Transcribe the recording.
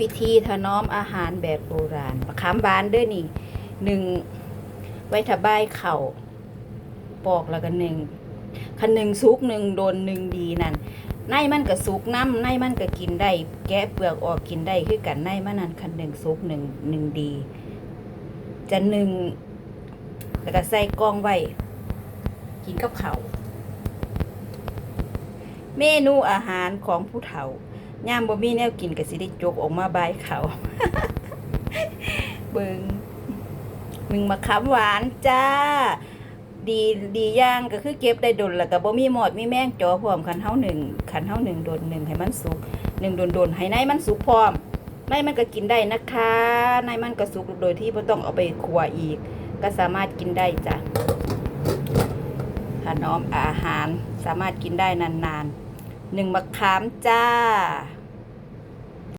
วิธีถนอมอาหารแบบโบราณมะขามบานเด้วยนี่หนึ่งไว้ทบายเข่าปอกแล้วก็หนึ่งคันหนึ่งสุกหนึ่งโดนหนึ่งดีนั่นในมันก็สุกน้ำในมันก็กินได้ แกะเปลือกออกกินได้คือกันในมันนั่นคันหนึ่งสุกหนึ่งหนึ่งดี จะหนึ่งแล้วก็ใส่กล้องไว้ กินกับเขาวเมนูอาหารของผู้เฒ่า ย่ามบ่มีแนวกินก็สิได้จกออกมาบายเขาเบิงมึงมาขามหวานจ้า ดีดีย่างก็คือเก็บได้ดนแล้วก็บ่มีหมอดมีแมงจอพร้อมคันเฮาหนึ่งคันเฮาหนึ่งดนหนึ่งให้มันสุกหนึ่งดนดนให้ในมันสุกพร้อมในมันก็กินได้นะคะในมันก็สุกโดยที่บ่ต้องเอาไปคั่วอีก ก็สามารถกินได้จ้ะถนอมอาหารสามารถกินได้นานๆหนึ่งมะขามจ้า